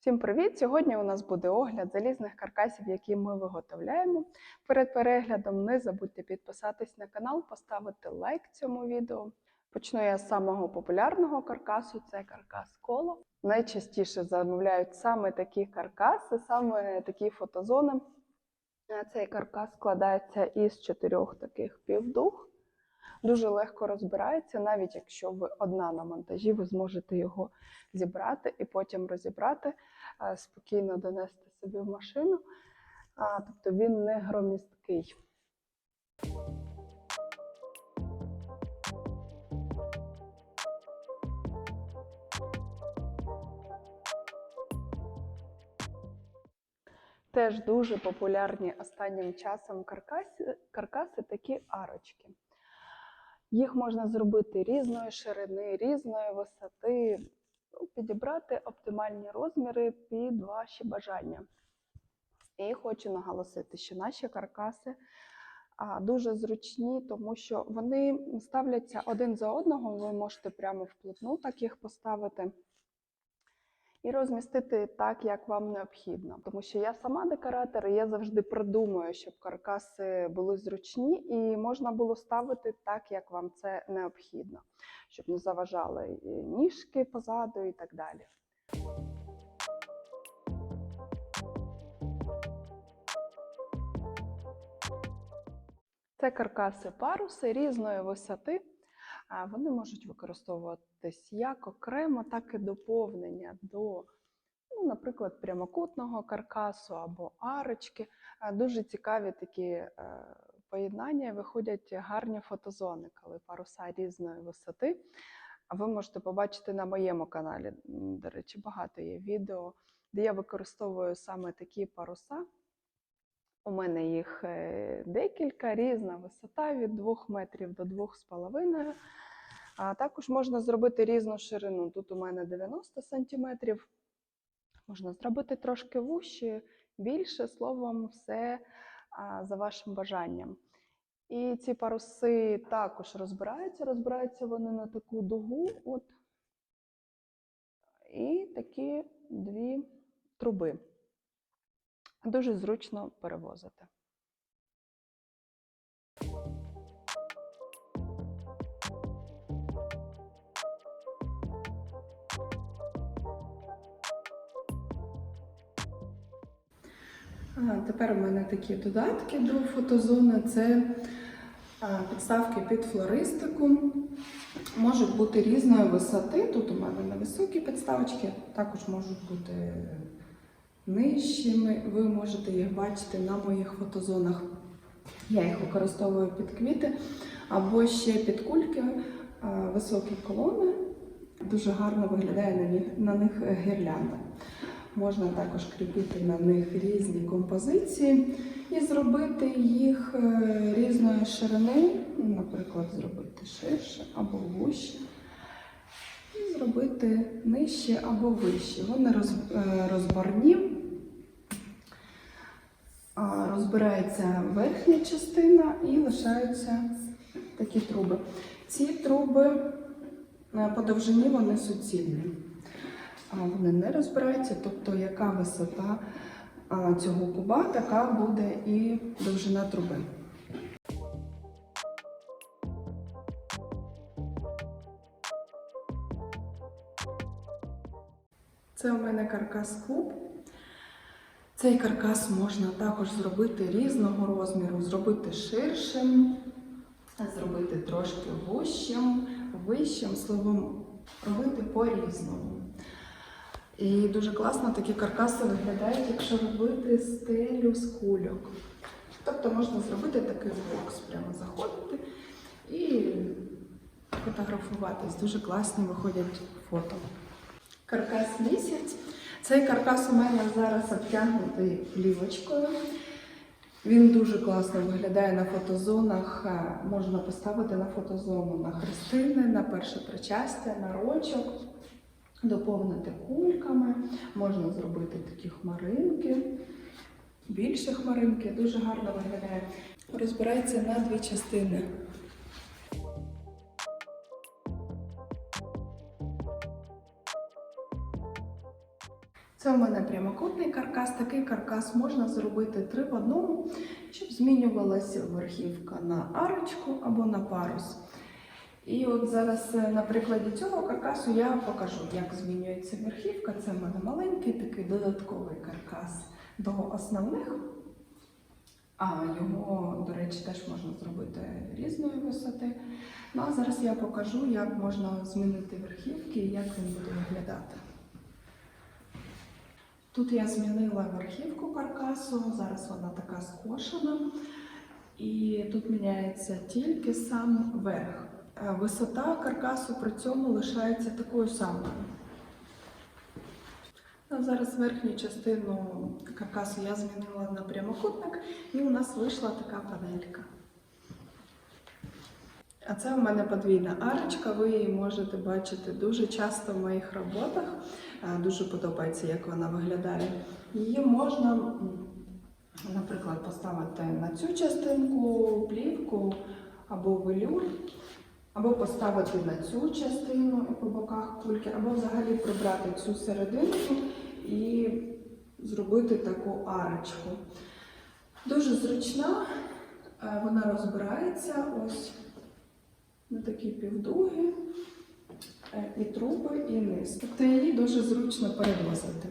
Всім привіт! Сьогодні у нас буде огляд залізних каркасів, які ми виготовляємо. Перед переглядом не забудьте підписатись на канал, поставити лайк цьому відео. Почну я з самого популярного каркасу це каркас коло. Найчастіше замовляють саме такі каркаси, саме такі фотозони. Цей каркас складається із чотирьох таких півдуг. Дуже легко розбирається, навіть якщо ви одна на монтажі, ви зможете його зібрати і потім розібрати, е, спокійно донести собі в машину. Тобто він не громісткий. Теж дуже популярні останнім часом каркаси, каркаси такі арочки. Їх можна зробити різної ширини, різної висоти, ну, підібрати оптимальні розміри під ваші бажання. І хочу наголосити, що наші каркаси дуже зручні, тому що вони ставляться один за одного, ви можете прямо вплотну так їх поставити. І розмістити так, як вам необхідно. Тому що я сама декоратор, і я завжди придумую, щоб каркаси були зручні і можна було ставити так, як вам це необхідно, щоб не заважали ніжки позаду і так далі. Це каркаси паруси різної висоти. Вони можуть використовуватись як окремо, так і доповнення до, ну, наприклад, прямокутного каркасу або арочки. Дуже цікаві такі е, поєднання, виходять гарні фотозони, коли паруса різної висоти. А ви можете побачити на моєму каналі. До речі, багато є відео, де я використовую саме такі паруса. У мене їх е, декілька, різна висота від 2 метрів до 2,5. А також можна зробити різну ширину. Тут у мене 90 сантиметрів. Можна зробити трошки вужче, більше, словом, все за вашим бажанням. І ці паруси також розбираються. Розбираються вони на таку дугу. От. І такі дві труби. Дуже зручно перевозити. Тепер у мене такі додатки до фотозони. Це підставки під флористику. Можуть бути різної висоти. Тут у мене невисокі підставочки, також можуть бути нижчими. Ви можете їх бачити на моїх фотозонах. Я їх використовую під квіти або ще під кульки, високі колони. Дуже гарно виглядає на них, гірлянда. Можна також кріпити на них різні композиції і зробити їх е, різної ширини, наприклад, зробити ширше або вище, і зробити нижче або вище. Вони е, розборні. Розбирається верхня частина і лишаються такі труби. Ці труби е, по довжині вони суцільні. А Вони не розбираються, тобто яка висота цього куба, така буде і довжина труби. Це у мене каркас куб. Цей каркас можна також зробити різного розміру, зробити ширшим, зробити трошки вущим, вищим, словом, робити по-різному. І дуже класно такі каркаси виглядають, якщо робити стелю з кульок. Тобто можна зробити такий бокс, прямо заходити і фотографуватись. Дуже класні виходять фото. Каркас місяць. Цей каркас у мене зараз обтягнутий плівочкою. Він дуже класно виглядає на фотозонах. Е, Можна поставити на фотозону на хрестини, на перше причастя, на рочок, доповнити кульками. Можна зробити такі хмаринки, більше хмаринки, дуже гарно виглядає. Розбирається на дві частини. Це у мене прямокутний каркас. Такий каркас можна зробити три в одному, щоб змінювалася верхівка на арочку або на парус. І от зараз е, на прикладі цього каркасу я покажу, як змінюється верхівка. Це в мене маленький такий додатковий каркас до основних. А його, до речі, теж можна зробити різної висоти. Ну а зараз я покажу, як можна змінити верхівки і як він буде виглядати. Тут я змінила верхівку каркасу, зараз вона така скошена. І тут міняється тільки сам верх. Е, Висота каркасу при цьому лишається такою самою. А зараз верхню частину каркасу я змінила на прямокутник, і у нас вийшла така панелька. А це у мене подвійна арочка. Ви її можете бачити дуже часто в моїх роботах. Дуже подобається, як вона виглядає. Її можна, наприклад, поставити на цю частинку плівку або велюр, або поставити на цю частину по боках кульки, або взагалі прибрати цю серединку і зробити таку арочку. Дуже зручна, е, вона розбирається ось на такі півдуги, е, і труби, і низ. Тобто її дуже зручно перевозити.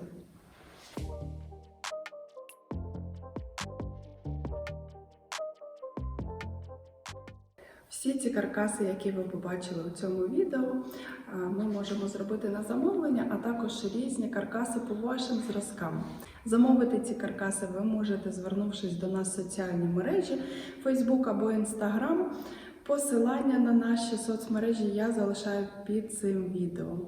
Всі ці каркаси, які ви побачили у цьому відео, е, ми можемо зробити на замовлення, а також різні каркаси по вашим зразкам. Замовити ці каркаси ви можете, звернувшись до нас в соціальні мережі, Facebook або Instagram. Посилання на наші соцмережі я залишаю під цим відео.